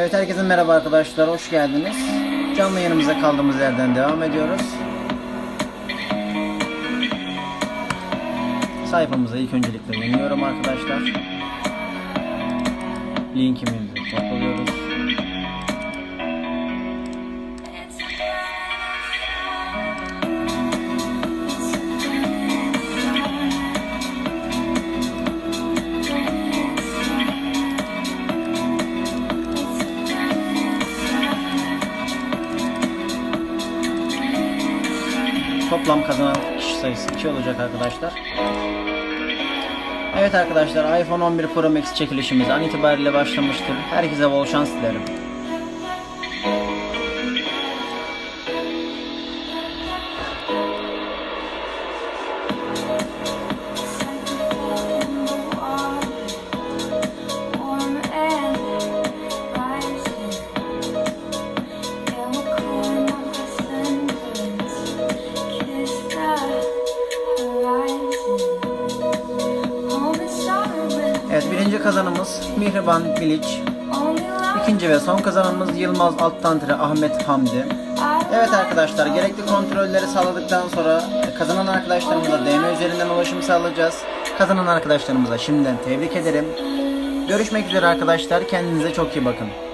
Evet herkese merhaba arkadaşlar, hoş geldiniz. Canlı yanımıza kaldığımız yerden devam ediyoruz. Sayfamıza ilk öncelikle yeniyorum arkadaşlar. Linkimizi kopyalıyoruz. Toplam kazanan kişi sayısı 2 olacak arkadaşlar. Evet arkadaşlar iPhone 11 Pro Max çekilişimiz an itibariyle başlamıştır. Herkese bol şans dilerim. Evet birinci kazanımız Mihriban Bilic. İkinci ve son kazanımız Yılmaz Alttantire Ahmet Hamdi. Evet arkadaşlar gerekli kontrolleri sağladıktan sonra kazanan arkadaşlarımıza DM üzerinden ulaşım sağlayacağız. Kazanan arkadaşlarımıza şimdiden tebrik ederim. Görüşmek üzere arkadaşlar. Kendinize çok iyi bakın.